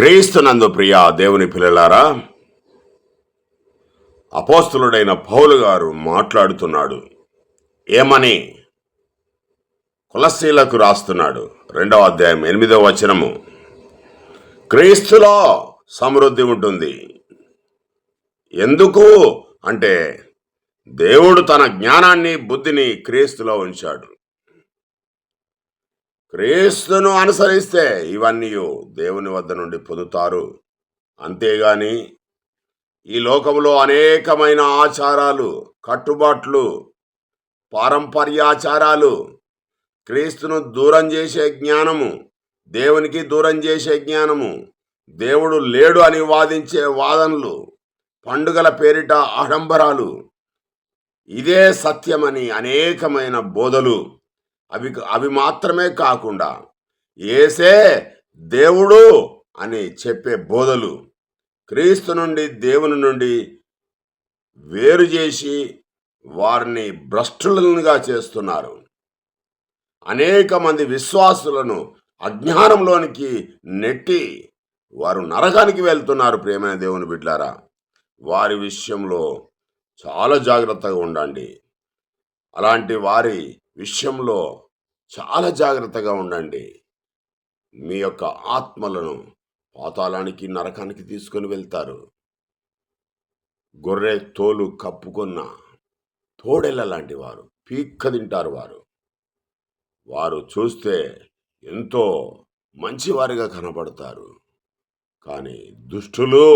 క్రీస్తునందు ప్రియ దేవుని పిల్లలారా అపోస్తులుడైన పౌలు గారు మాట్లాడుతున్నాడు. ఏమని? కులశీలకు రాస్తున్నాడు. రెండవ అధ్యాయం ఎనిమిదవ వచనము. క్రీస్తులో సమృద్ధి ఉంటుంది. ఎందుకు? అంటే దేవుడు తన జ్ఞానాన్ని బుద్ధిని క్రీస్తులో ఉంచాడు. క్రీస్తును అనుసరిస్తే ఇవన్నీ దేవుని వద్ద నుండి పొందుతారు. అంతేగాని ఈ లోకంలో అనేకమైన ఆచారాలు కట్టుబాట్లు పారంపర్యాచారాలు క్రీస్తును దూరం చేసే జ్ఞానము దేవునికి దూరం చేసే జ్ఞానము దేవుడు లేడు అని వాదించే వాదనలు పండుగల పేరిట ఆడంబరాలు ఇదే సత్యమని అనేకమైన బోధలు. అవి అవి మాత్రమే కాకుండా ఏసే దేవుడు అని చెప్పే బోధలు క్రీస్తు నుండి దేవుని నుండి వేరు చేసి వారిని భ్రష్టులుగా చేస్తున్నారు. అనేక మంది విశ్వాసులను అజ్ఞానంలోనికి నెట్టి వారు నరకానికి వెళ్తున్నారు ప్రేమైన దేవుని బిడ్డారా. వారి విషయంలో చాలా జాగ్రత్తగా ఉండండి. అలాంటి వారి విషయంలో చాలా జాగ్రత్తగా ఉండండి. మీ యొక్క ఆత్మలను పాతాళానికి నరకానికి తీసుకొని వెళ్తారు. గొర్రె తోలు కప్పుకున్న తోడెళ్ళ లాంటి వారు పీక్క తింటారు వారు. వారు చూస్తే ఎంతో మంచివారిగా కనపడతారు కానీ దుష్టులు